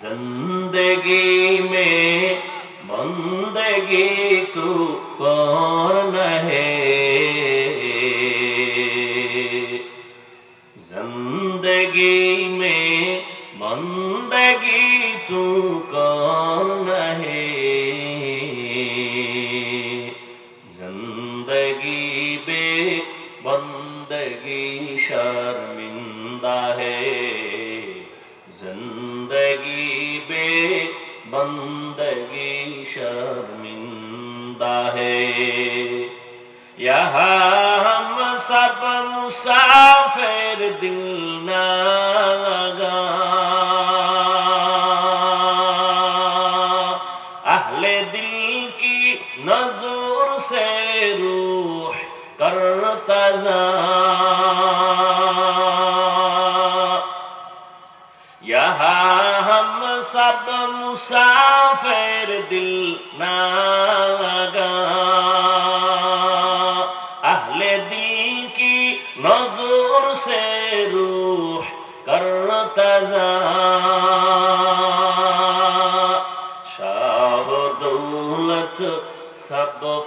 जिंदगी में बंदगी तू कौन अहले दिल की नजर से रूह करता जा यहाँ हम सब मुसाफिर दिल ना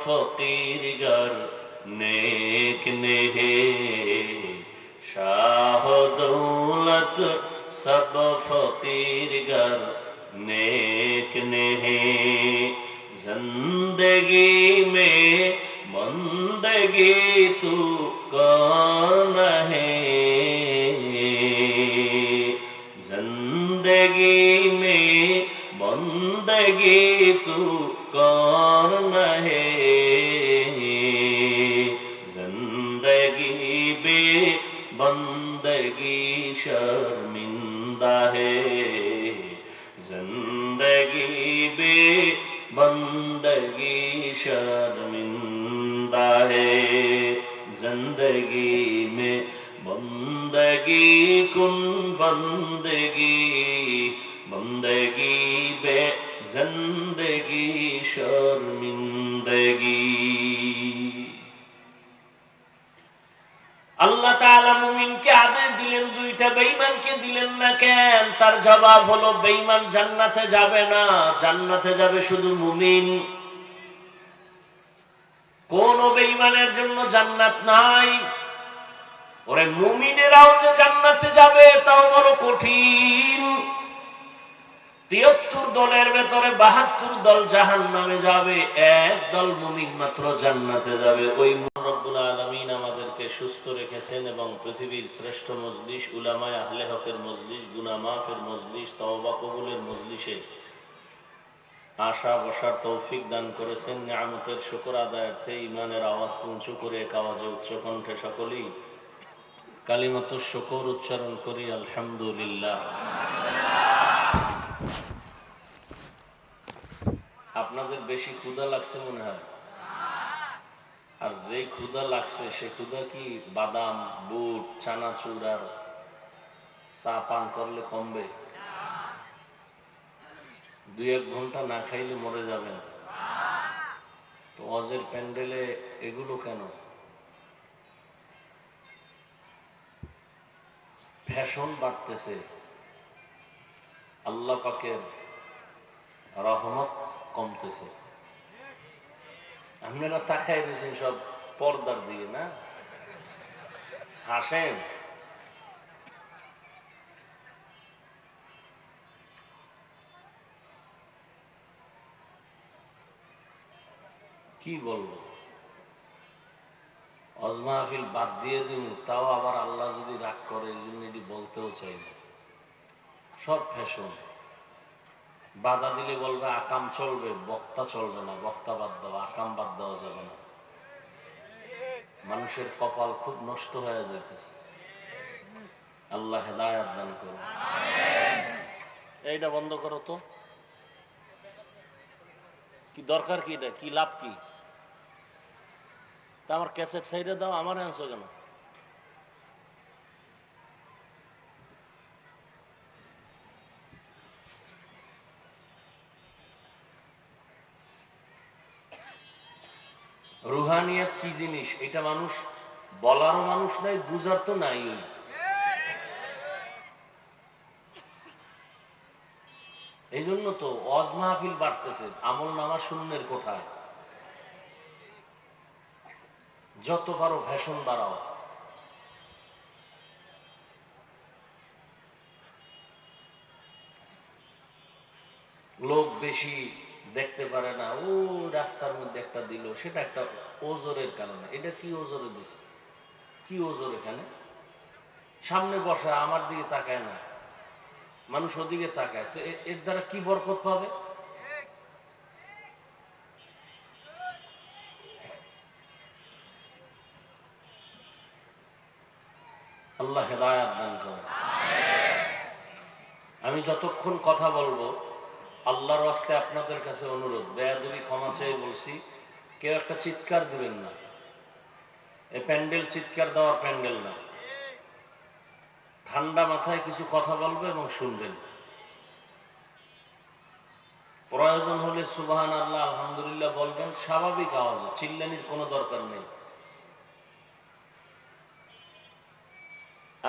ফকির গর নেক নেহে। শাহ দৌলত সব ফকির গর নেক নেহে। জিন্দগি মে বন্দগি তু কর আল্লাহ মুমিনকে আদেশ দিলেন, দুইটা বেঈমানকে দিলেন না কেন? তার জবাব হলো, বেঈমান জান্নাতে যাবে না। জান্নাতে যাবে শুধু মুমিন। কোন বেঈমানের জন্য জান্নাত নাই। ওরে মুমিনেরাও যে জান্নাতে যাবে, তাও বড় কঠিন। তিয়াত্তর দলের ভেতরে বাহাত্তর দল জাহান নামে যাবে, এক দল মুমিন মাত্র জান্নাতে যাবে। ওই আলমিন আমাদেরকে সুস্থ রেখেছেন এবং পৃথিবীর শ্রেষ্ঠ মজলিস, উলামায় আহলে হকের মজলিস গুনা মাফের মজলিস, তওবা কবুলের মজলিসে আশা বসার তৌফিক দান করেছেন। নিয়ামতের শুকর আদায়ার্থে ইমানের আওয়াজ উঁচু করে এক আওয়াজে উচ্চ কণ্ঠে সকলেই কালিমাত শুকর উচ্চারণ করি, আলহামদুলিল্লাহ। আপনাদের বেশি ক্ষুধা লাগছে মনে হয়। আর যে ক্ষুধা লাগছে, সে ক্ষুধা কি বাদাম, বুট, চানাচুর আর চা পান করলে কমবে? দুই এক ঘণ্টা না খাইলে মরে যাবেন তো অজের প্যান্ডেলে এগুলো কেন? ফ্যাশন বাড়তেছে। আল্লাহ পাকের রহমত কমতেছে। আপনারা তাকাই রয়েছেন সব পর্দার দিয়ে না? হাসেন। কি বলব? অজমাহফিল বাদ দিয়ে দিন তাও আবার আল্লাহ যদি রাগ করে, এই জন্য এটি বলতেও চাই না। সব ফ্যাশন। বাধা দিলে বলবে, আকাম চলবে, বক্তা চলবে না, বক্তা বাদ দেওয়া আকাম বাদ দেওয়া যাবে না। মানুষের কপাল খুব নষ্ট হয়ে যাইতেছে। আল্লাহ হেদায়াত দান করুন। এইটা বন্ধ করো তো। কি দরকার কি এটা? কি লাভ কি? তা আমার ক্যাসেট সাইডে দাও, আমার আনছো কেন? রুহানিয়াত কি জিনিস? এটা মানুষ, বলারও মানুষ নাই, বুঝার তো নাই এই জন্য তো অজ মাহফিল বাড়তেছে, আমল নামা শূন্যের কোঠায়। যত পারো ভ্যাশন বাড়াও। লোক বেশি দেখতে পারে না, ও রাস্তার মধ্যে একটা দিল, সেটা একটা ওজোরের কারণে। এটা কি ওজোরে দিছে? কি ওজোর এখানে? সামনে বসা, আমার দিকে তাকায় না। মানুষ ওদিকে তাকায়। তো এর দ্বারা কি বরকত পাবে? আল্লাহ হেদায়াত দান করেন। আমি যতক্ষণ কথা বলব আল্লাহর রাস্তে আপনাদের কাছে অনুরোধ বেয়াদবি ক্ষমা চেয়ে বলছি, কেউ একটা চিৎকার দিবেন না। এ প্যান্ডেল চিৎকার দেওয়ার প্যান্ডেল না। ঠান্ডা মাথায় কিছু কথা বলবে এবং শুনবেন। প্রয়োজন হলে সুবাহান আল্লাহ আলহামদুলিল্লাহ বলবেন, স্বাভাবিক আওয়াজে, চিল্লানির কোনো দরকার নেই।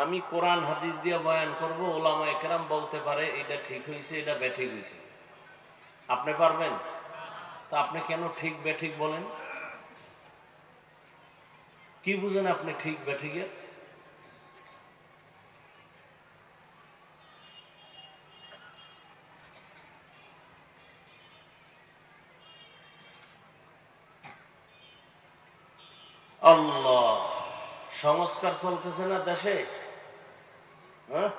আমি কোরআন, হাদিস দিয়ে বয়ান করব ওলামা একরাম বলতে পারে, এটা ঠিক হয়েছে এটা ব্যাঠিক হয়েছে আপনি পারবেন? তা আপনি কেন ঠিক বেঠিক বলেন? কি বুঝেন আপনি ঠিক বেঠিকের? সংস্কার চলতেছে না দেশে? হ্যাঁ?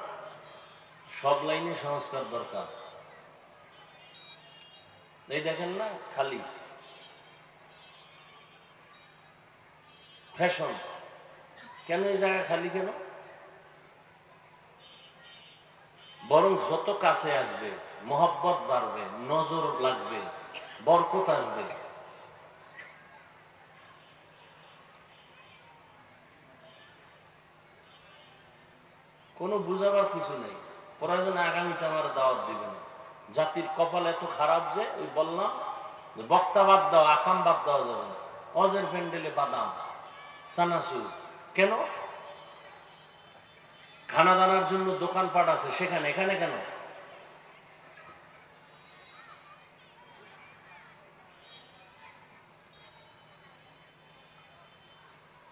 সব লাইনে সংস্কার দরকার। এই দেখেন না, খালি। ফ্যাশন কেন এই জায়গা খালি কেন? বরং যত কাছে আসবে, মহব্বত বাড়বে, নজর লাগবে, বরকত আসবে। কোনো বুঝাবার কিছু নেই। প্রয়োজনে আগামীতে আমার দাওয়াত দিবেন। জাতির কপাল এত খারাপ যে, ওই বললাম যে, বক্তা বাদ দাও, আকাম বাদ দেওয়া যাবে না। অজের প্যান্ডেলে বাদাম, চানাচুর। কেন? খানা দানার জন্য দোকানপাট আছে সেখানে, এখানে কেন?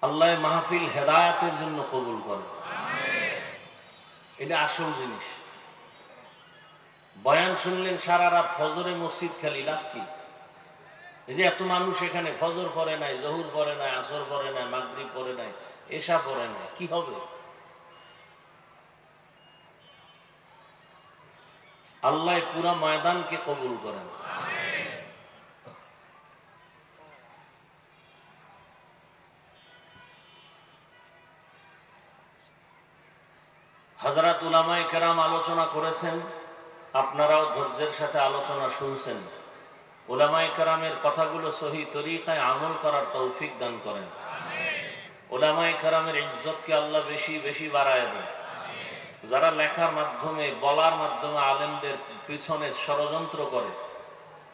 আল্লাহ মাহফিল হেদায়াতের জন্য কবুল করে। এটা আসল জিনিস। বয়ান শুনলেন, সারা রাত ফজরে মসজিদ খালি, লাভ কি? এই যে এত মানুষ এখানে, ফজর পড়ে নাই, জহুর পড়ে নাই, আসর পড়ে নাই, মাগরিব পড়ে নাই এসা পড়ে নাই, কি হবে? আল্লাহ পুরা ময়দানকে কবুল করেন। হজরত উলামায় কেরাম আলোচনা করেছেন আপনারাও ধৈর্যের সাথে আলোচনা শুনছেন। ওলামাই কেরামের কথাগুলো সহি তরিকায় আমল করার তৌফিক দান করেন। ওলামাই কেরামের ইজ্জতকে আল্লাহ বেশি বেশি বাড়ায় দেন। যারা লেখার মাধ্যমে, বলার মাধ্যমে আলেমদের পিছনে ষড়যন্ত্র করে,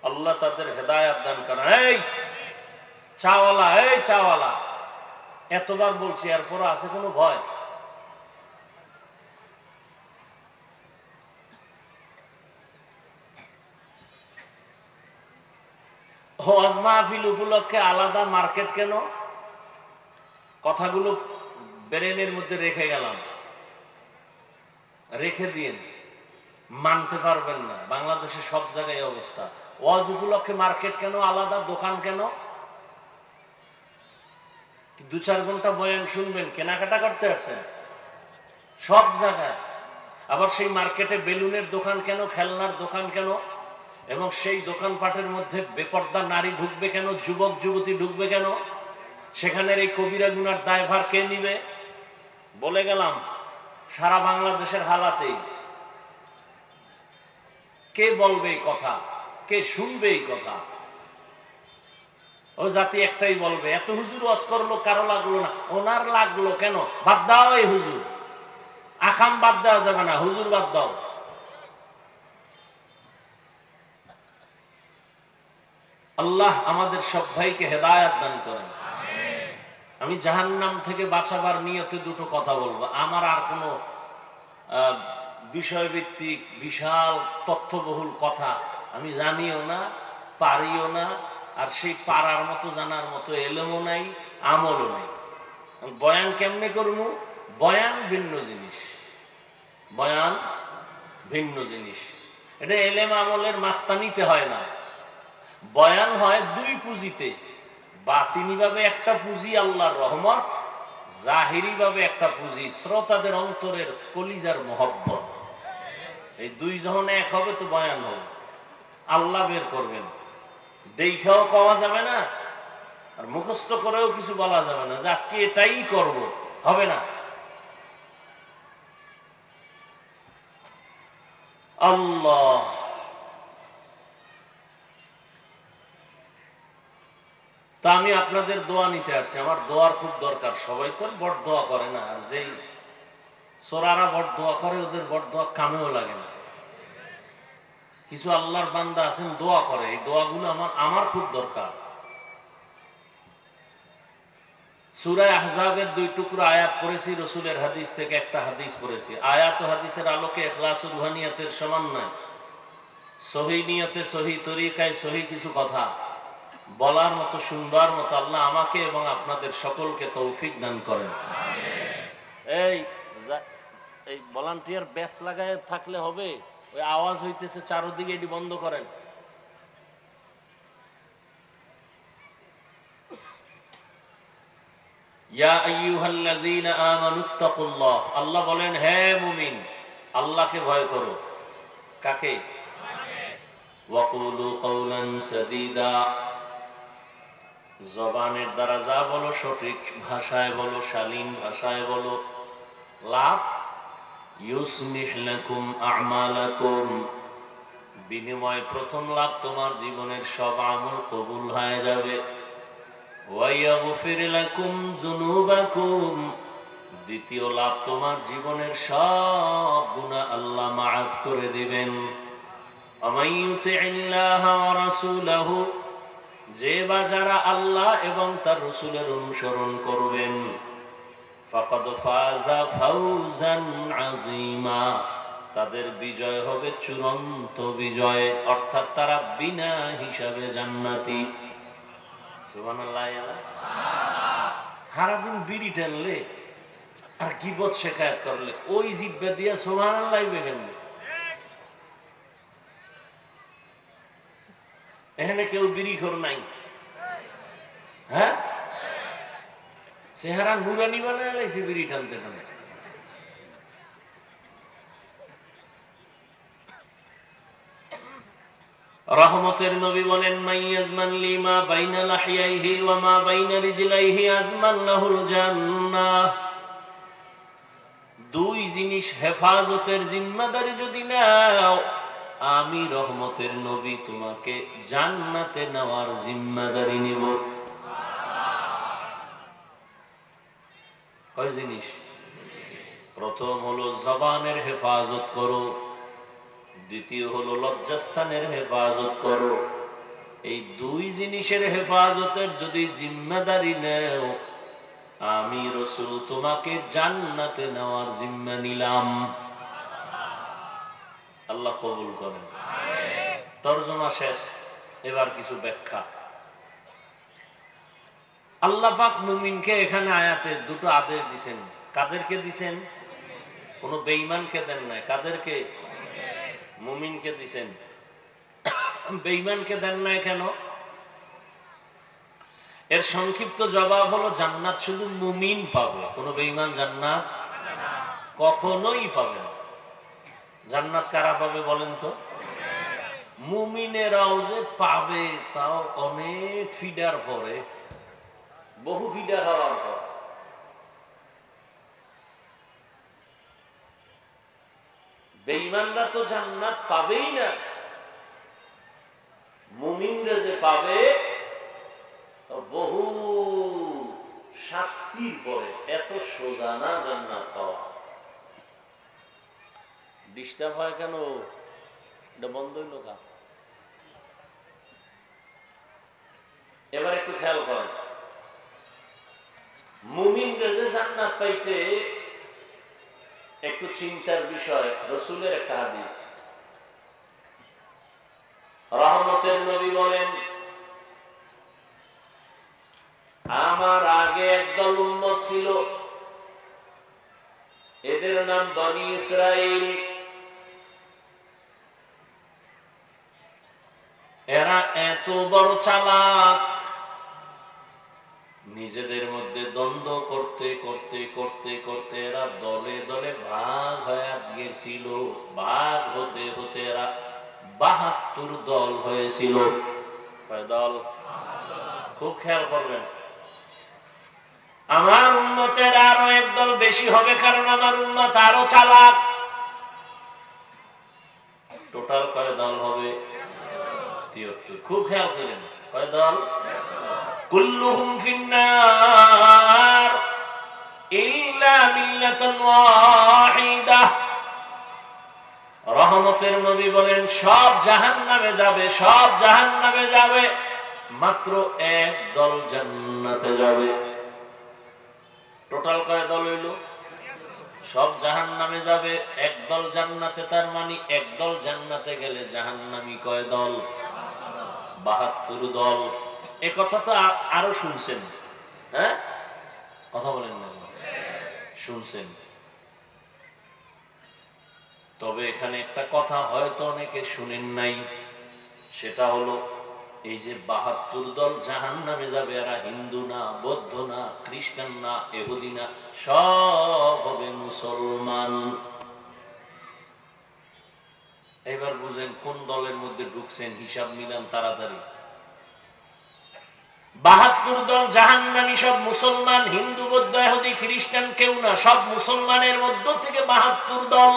আল্লাহ তাদের হেদায়াত দান করেন। এই চাওয়ালা এই চাওয়ালা। এতবার বলছি এরপর আছে কোনো ভয়? হজ মাহফিল উপলক্ষে আলাদা মার্কেট কেন? কথাগুলো ব্রেনের মধ্যে রেখে গেলাম। রেখে দিন মানতে পারবেন না। বাংলাদেশে সব জায়গায় অবস্থা। ওয়াজ উপলক্ষে মার্কেট কেন? আলাদা দোকান কেন? দু চার ঘণ্টা বয়ান শুনবেন, কেনাকাটা করতে আসেন সব জায়গায়। আবার সেই মার্কেটে বেলুনের দোকান কেন? খেলনার দোকান কেন? এবং সেই দোকানপাটের মধ্যে বেপর্দা নারী ঢুকবে কেন? যুবক, যুবতী ঢুকবে কেন? সেখানের এই কবিরা গুনার দায়ভার কে নিবে? বলে গেলাম, সারা বাংলাদেশের হালাতেই। কে বলবে এই কথা? কে শুনবে এই কথা? ও জাতি একটাই বলবে, এত হুজুর ওয়াজ করল, কারও লাগল না? ওনার লাগল কেন? বাদ দাও এই হুজুর। আখাম বাদ দেওয়া যাবে না, হুজুর বাদ দাও। আল্লাহ আমাদের সব ভাইকে হেদায়াত দান করেন। আমি জাহান্নাম থেকে বাঁচাবার নিয়তে দুটো কথা বলব। আমার আর কোনো বিষয়ভিত্তিক বিশাল তথ্যবহুল কথা আমি জানিও না, পারিও না, আর সেই পারার মতো, জানার মতো এলেমও নাই, আমলও নাই। বয়ান কেমনে করব? বয়ান ভিন্ন জিনিস। বয়ান ভিন্ন জিনিস। এটা এলেম আমলের মাস্তানিতে হয় না। বয়ান হয় দুই পুঁজিতে। বাতিনিভাবে একটা পুঁজি আল্লাহর রহমত, জাহিরিভাবে একটা পুঁজি শ্রোতাদের অন্তরের কলিজার মহব্বত। এই দুই যখন এক হবে তো বয়ান হবে। আল্লাহ বের করবেন। দেখেও পাওয়া যাবে না, আর মুখস্থ করেও কিছু বলা যাবে না যে আজকে এটাই করব, হবে না। আল্লাহ। তা আমি আপনাদের দোয়া নিতে আসছি। আমার দোয়ার খুব দরকার। সবাই তো বট দোয়া করে না, আর যেই সোরারা বট দোয়া করে, ওদের বট দোয়া কামেও লাগে না। কিছু আল্লাহর বান্দা আছেন, দোয়া করে। এই দোয়াগুলো আমার আমার খুব দরকার। সুরায় আহজাবের দুই টুকরো আয়াত পড়েছি, রসুলের হাদিস থেকে একটা হাদিস পড়েছি। আয়াত হাদিসের আলোকে এখলাস রুহানিয়াতের সমন্বয় সহি নিয়তে সহি তরিকায় সহি কিছু কথা। বলার মতো সুন্দর মতো আল্লাহ আমাকে এবং আপনাদের সকলকে তৌফিক দান করেন। এই এই ভলান্টিয়ার ব্যাস লাগায় থাকলে হবে। ওই আওয়াজ হইতেছে চারোদিকে এটি বন্ধ করেন। ইয়া আল্লাহ বলেন হে মুমিন আল্লাহকে ভয় করো। কাকে? ওয়াকুলু কওলান সাদীদা। জবানের দ্বারা যা বলো সঠিক ভাষায় বলো, শালীন ভাষায় বলো। লাভ? ইউসমিহলাকুম আমালাকুম। বিনিময় প্রথম লাভ তোমার জীবনের সব আমল কবুল হয়ে যাবে। ওয়াইয়াগফির লাকুম যুনুবাকুম। দ্বিতীয় লাভ তোমার জীবনের সব গুনাহ আল্লাহ মাফ করে দিবেন। আমাইয়ুতি ইল্লাহা ওয়া যে বা যারা আল্লাহ এবং তার রসুলের অনুসরণ করবেন তাদের বিজয় হবে চূড়ান্ত বিজয়, অর্থাৎ তারা বিনা হিসাবে জান্নাতি। সারাদিন বিড়ি টানলে আর কি কিবত শেখায়ত করলে, ওই জিব্বা দিয়া সুবহানাল্লাহ বেগেনলে এখানে কেউ বিড়ি খোর নাই। হ্যাঁ? চেহারা নুরানি বানায় লাইছে বিড়ি টানতে টানতে। রহমতের নবী বলেন মাইয়াজমান লিমা বাইনা লাহিয়াইহি ওয়া মা বাইনা রিজলাইহি আজমান লাহুল জান্নাহ। দুই জিনিস হেফাজতের জিম্মাদারি যদি নাও আমি রহমতের নবী, তোমাকে জান্নাতে নেওয়ার জিম্মাদারি নিব। কয় জিনিস? প্রথম হলো জবানের হেফাজত করো, দ্বিতীয় হলো লজ্জাস্থানের হেফাজত করো। এই দুই জিনিসের হেফাজতের যদি জিম্মাদারি নেও, আমি রসুল তোমাকে জান্নাতে নেওয়ার জিম্মা নিলাম। আল্লাহ কবুল করেন। তর্জমা শেষ, এবার কিছু ব্যাখ্যা। আল্লাহ পাক মুমিনকে এখানে আয়াতে দুটো আদেশ দিছেন। কাদেরকে দিছেন? কোন বেঈমানকে দেন নাই। কাদেরকে? মুমিনকে দিছেন। বেঈমানকে দেন নাই কেন? এর সংক্ষিপ্ত জবাব হলো, জান্নাত শুধু মুমিন পাবে। কোনো বেঈমান জান্নাত কখনোই পাবে না। জান্নাত কারা পাবে বলেন তো? মুমিনেরাও যে পাবে, তাও অনেক ফিডার পরে। বহু ফিডা খাওয়ার পর বেঈমানরা তো জান্নাত পাবেই না। মুমিনরা যে পাবে বহু শাস্তির পরে, এত সোজা না জান্নাত পাওয়া। ডিস্টার্ব হয় কেন? এটা বন্ধ হইল কা? এবার একটু খেয়াল করেন। মুমিন যে জান্নাত পাইতে একটু চিন্তার বিষয়, রসুলের একটা হাদিস। রহমতের নবী বলেন, আমার আগে একদল উন্মত ছিল। এদের নাম বনি ইসরাইল এরা এত বড় চালাক। নিজেদের মধ্যে দ্বন্দ্ব করতে করতে করতে করতে এরা দলে দলে ভাগ হয়ে গেছিল ভাগ হতে হতে এরা বাহাত্তর দল হয়েছিল। দল? খুব খেয়াল করবেন। আমার উন্মতের আরও একদল বেশি হবে কারণ আমার উন্মত আরও চালাক। টোটাল কয় দল হবে? তিয়াত্তর খুব খেয়াল করেন কয় দল? কুল্লুহুম ফিন্নার, ইল্লা মিল্লাতান ওয়াহিদা। রহমতের নবী বলেন, সব জাহান্নামে যাবে, সব জাহান্নামে যাবে, মাত্র এক দল জান্নাতে যাবে। টোটাল কয় দল হইল? সব জাহান নামে যাবে একদল জান্নাতে, তার মানে একদল জান্নাতে গেলে জাহান্নামি কয় দল? বাহাত্তর দল। এ কথা তো আরও শুনছেন। হ্যাঁ? কথা বলেন না শুনছেন। তবে এখানে একটা কথা হয়তো অনেকে শুনেন নাই। সেটা হলো, এই যে বাহাত্তর দল জাহান নামে যাবে, এরা হিন্দু না, বৌদ্ধ না, খ্রিস্টান না এহুদি না, সব হবে মুসলমান। এবার বুঝেন কোন দলের মধ্যে ঢুকছেন হিসাব মিলান তাড়াতাড়ি বাহাত্তর দল জাহান্নামী সব মুসলমান হিন্দু বৌদ্ধ এহুদি খ্রিস্টান কেউ না সব মুসলমানের মধ্য থেকে বাহাত্তর দল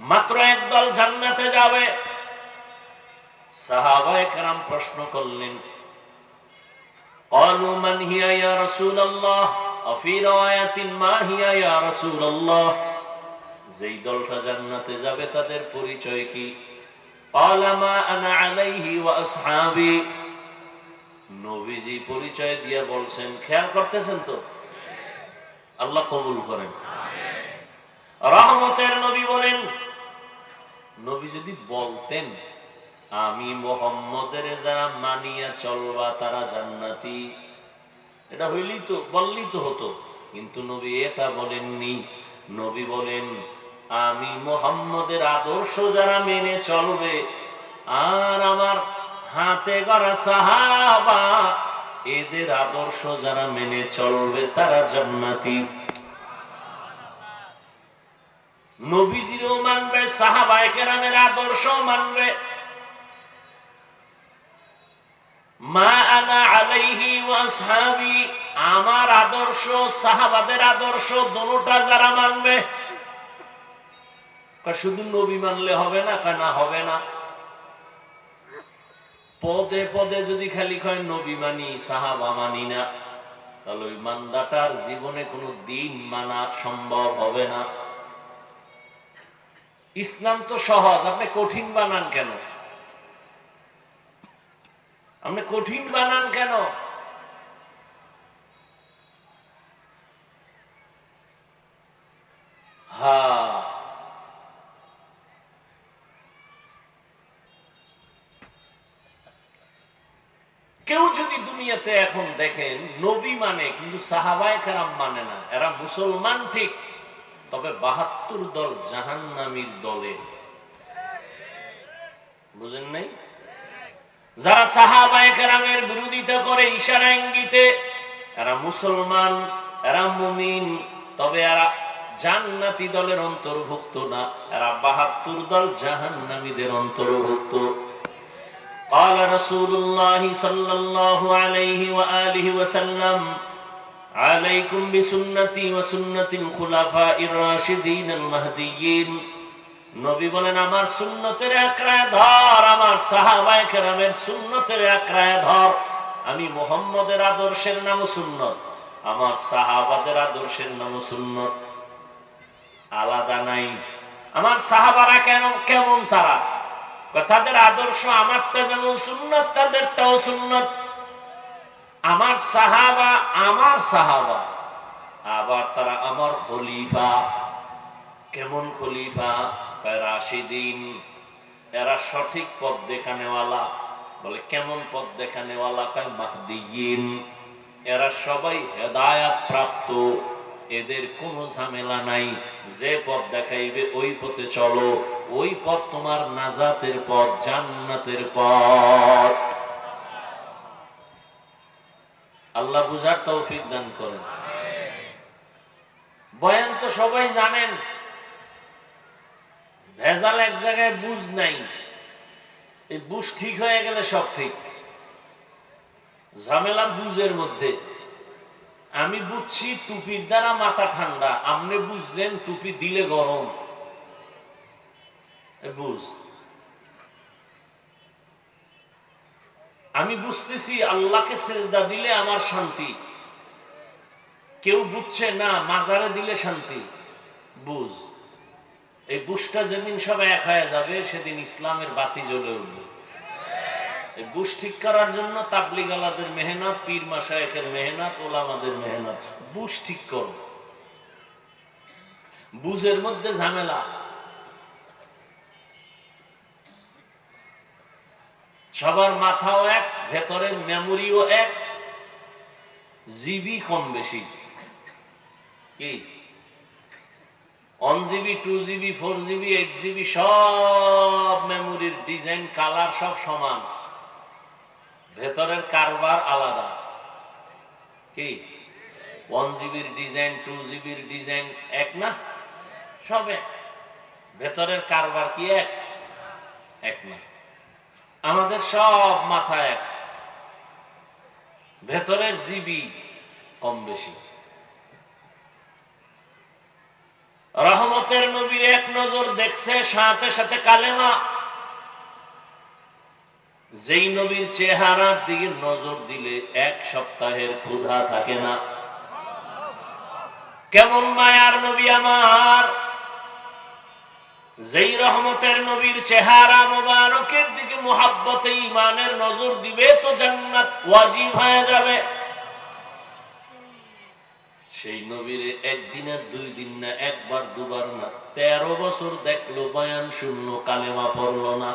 মাত্র এক দল জান্নাতে যাবে সাহাবায়ে কেরাম প্রশ্ন করলেন قالوا من هي يا رسول الله وفي رواية ما هي يا رسول الله যেই দলটা জান্নাতে যাবে, তাদের পরিচয় কি? পরিচয় দিয়ে বলছেন, খেয়াল করতেছেন তো? আল্লাহ কবুল করেন। রহমতের নবী বলেন, নবী যদি বলতেন, আমি মোহাম্মদের যারা মানিয়া চলবা, তারা জান্নাতি। এটা হইলেই তো, বললেই তো হতো। কিন্তু নবী এটা বলেননি। নবী বলেন আমি মোহাম্মদের আদর্শ যারা মেনে চলবে, আর আমার হাতে গড়া সাহাবা, এদের আদর্শ যারা মেনে চলবে তারা জান্নাতি। নবীজিরও মানবে সাহাবায়ে কেরামের আদর্শ মানবে। মা আনা আলাইহি ওয়াসহাবি আমার আদর্শ, সাহাবাদের আদর্শ দোনোটা যারা মানবে শুধু নবী মানলে হবে না কয় না হবে না। পদে পদে যদি খালি কয়, নবী মানি, সাহাবা মানি না, তাহলে ওই মান্দাটার জীবনে কোনো দিন মানা সম্ভব হবে না। ইসলাম তো সহজ, আপনি কঠিন বানান কেন? আপনি কঠিন বানান কেন? হ্যাঁ। কেউ যদি দুনিয়াতে এখন দেখেন, নবী মানে কিন্তু সাহাবায় কেরাম মানে না, এরা মুসলমান ঠিক, তবে বাহাত্তর দল জাহান্নামীর দলের বুঝেন নাই? যারা সাহাবায়ে কেরামের বিরোধিতা করে, ইশারা ইঙ্গিতে, এরা মুসলমান, এরা মুমিন, তবে এরা জান্নাতি দলের অন্তর্ভুক্ত না, এরা বাহাত্তর দল জাহান্নামীদের অন্তর্ভুক্ত। قال رسول الله صلى الله عليه وآله وسلم عليكم بسنتي وسنة الخلفاء الراشدين المهديين নবী বলেন আমার সুন্নতের একরায় ধর আমার সাহাবায়ে কেরামের সুন্নতের একরায় ধর আমি মোহাম্মদের আদর্শের নাম সুন্নত আমার সাহাবাদের আদর্শের নাম সুন্নত আলাদা নাই আমার সাহাবারা কেন কেমন তারা কয় তাদের আদর্শ আমারটা যেমন সুন্নত, তাদেরটাও সুন্নত। আমার সাহাবা আমার সাহাবা। আবার তারা আমার খলিফা। কেমন খলিফা? রাশিদিন। এরা সঠিক পথ দেখানেওয়ালা। বলে, কেমন পথ দেখানেওয়ালা? কয় মাহদিয়িন এরা সবাই হেদায়াত প্রাপ্ত এদের কোনো ঝামেলা নাই। যে পথ দেখাইবে, ওই পথে চলো। ওই পথ তোমার নাজাতের পথ, জান্নাতের পথ। আল্লাহ বুঝার তৌফিক দান করেন। বয়ান তো সবাই জানেন, ভেজাল এক জায়গায় বুঝ নাই। এই বুঝ ঠিক হয়ে গেলে সব ঠিক। ঝামেলা বুঝের মধ্যে। আমি বুঝছি টুপির দ্বারা মাথা ঠান্ডা, আপনি বুঝছেন টুপি দিলে গরম। বুঝ। আমি বুঝতেছি আল্লাহকে সেজদা দিলে আমার শান্তি। কেউ বুঝছে না, মাজারে দিলে শান্তি। বুঝ। এই বুঝটা যেদিন সব এক হয়ে যাবে, সেদিন ইসলামের বাতি জ্বলে উঠবে। এই ঠিক করার জন্য তাবলিগ আলাদের মেহনত, পীর মাসায়েকের মেহনত, ওলামাদের মেহনত। বুঝ ঠিক করো। বুঝের মধ্যে ঝামেলা। সবার মাথাও এক, ভেতরের মেমোরিও এক। জিবি কম বেশি। কি? One GB two GB four GB eight GB, সব মেমোরির ডিজাইন কালার সব সমান। ভেতরের কারবার আলাদা। কি? ওয়ান জিবির ডিজাইন টু জিবির ডিজাইন এক না? সব এক। ভেতরের কারবার কি এক? এক না। আমাদের সব মাথা এক। ভেতরের জিবি কম বেশি। রহমতের নবীর এক নজর দেখছে, সাথে সাথে কালেমা। যেই নবীর চেহারার দিকে নজর দিলে এক সপ্তাহের ক্ষুধা থাকে না। কেমন মায়ার নবী আমার। যেই রহমতের নবীর চেহারা মোবারকের দিকে মোহাব্বতে ইমানের নজর দিবে তো জান্নাত ওয়াজিব হয়ে যাবে। সেই নবীর একদিনের, দুই দিন না, একবার, দুবার না, তেরো বছর দেখল, বয়ান শূন্য কালেমা পড়ল না।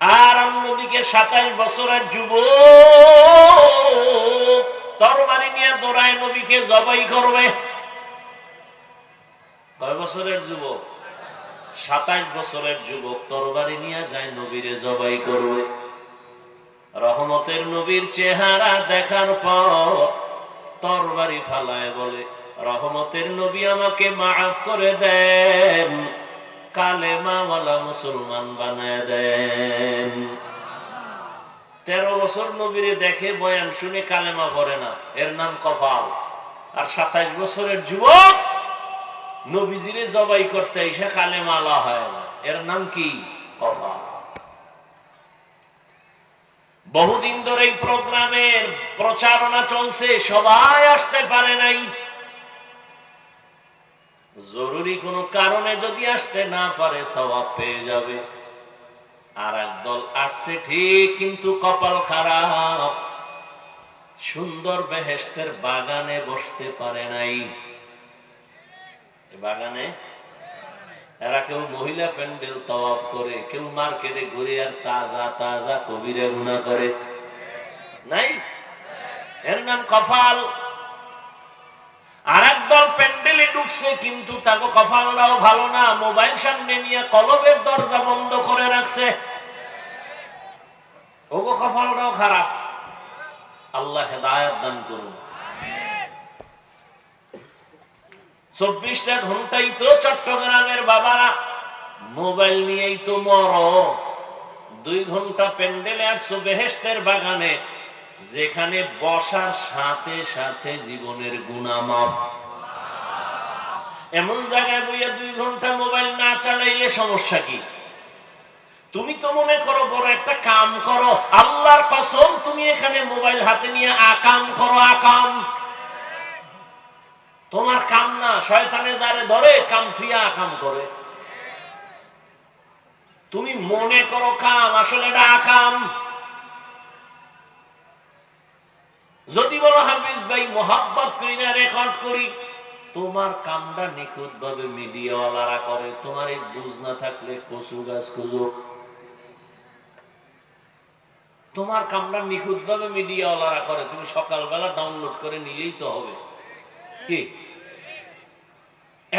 আর অন্যদিকে সাতাইশ বছরের যুব তরবারি নিয়ে দৌড়ায় নবীকে জবাই করবে। কয় বছরের যুবক? সাতাইশ বছরের যুবক তরবারি নিয়ে যায়, নবীরে জবাই করবে। রহমতের নবীর চেহারা দেখার পর তরবারি ফালায় বলে, রহমতের নবী আমাকে মাফ করে দেন, কালেমাওয়ালা মুসলমান বানায় দেন। তেরো বছর নবীরে দেখে বয়ান শুনে কালেমা পড়ে না। এর নাম কফাল। আর সাতাইশ বছরের যুবক নবীজিরে জবাই করতে এসে কালেমা আলা হয় এর নাম কি? কফাল বহুদিন ধরে এই প্রোগ্রামের প্রচারণা চলছে, সবাই আসতে পারে নাই। জরুরি কোনো কারণে যদি আসতে না পারে স্বভাব পেয়ে যাবে। আর একদল আসছে ঠিক, কিন্তু কপাল খারাপ। সুন্দর বেহেস্তের বাগানে বসতে পারে নাই। বাগানে এরা কেউ মহিলা প্যান্ডেল তওয়াফ করে, কেউ মার্কেটে ঘুরে আর তাজা তাজা কবিরে গুণা করে। নাই? এর নাম কফাল। আর একদল প্যান্ডেলে ঢুকছে, কিন্তু তাকে কফালটাও ভালো না। মোবাইল সামনে নিয়ে কলবের দরজা বন্ধ করে রাখছে। ওগো কফালটাও খারাপ। আল্লাহ হেদায়ত দান করুন। চব্বিশটা ঘন্টাই তো চট্টগ্রামের বাবারা মোবাইল নিয়েই তো মর। দুই ঘণ্টা প্যান্ডেলে আসছো বেহেস্তের বাগানে, যেখানে বসার সাথে সাথে জীবনের গুণামাপ এমন জায়গায় বইয়া দুই ঘণ্টা মোবাইল না চালাইলে সমস্যা কি? তুমি তো মনে করো বড় একটা কাম করো, আল্লাহর কসম, তুমি এখানে মোবাইল হাতে নিয়ে আকাম করো, আকাম। তোমার কাম না শয়তানে যারে ধরে কাম থুইয়া আকাম করে। তুমি মনে করো কাম, আসলে এটা আকাম। যদি বলো, হাফিজ ভাই, মোহাব্বত করি না রেকর্ড করি, তোমার কামটা নিখুঁত ভাবে মিডিয়াওয়ালারা করে। তোমার এই বুঝ না থাকলে কচু গাছ খুঁজো। তোমার কামটা নিখুঁত ভাবে মিডিয়াওয়ালারা করে। তুমি সকালবেলা ডাউনলোড করে নিলেই তো হবে। কি?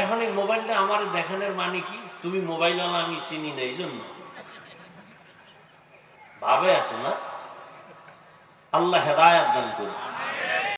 এখন এই মোবাইলটা আমার দেখানোর মানে কি? তুমি মোবাইলওয়ালা, আমি চিনি না এই জন্য ভাবে আছো না। আল্লাহ হেদায়াত দান করুন।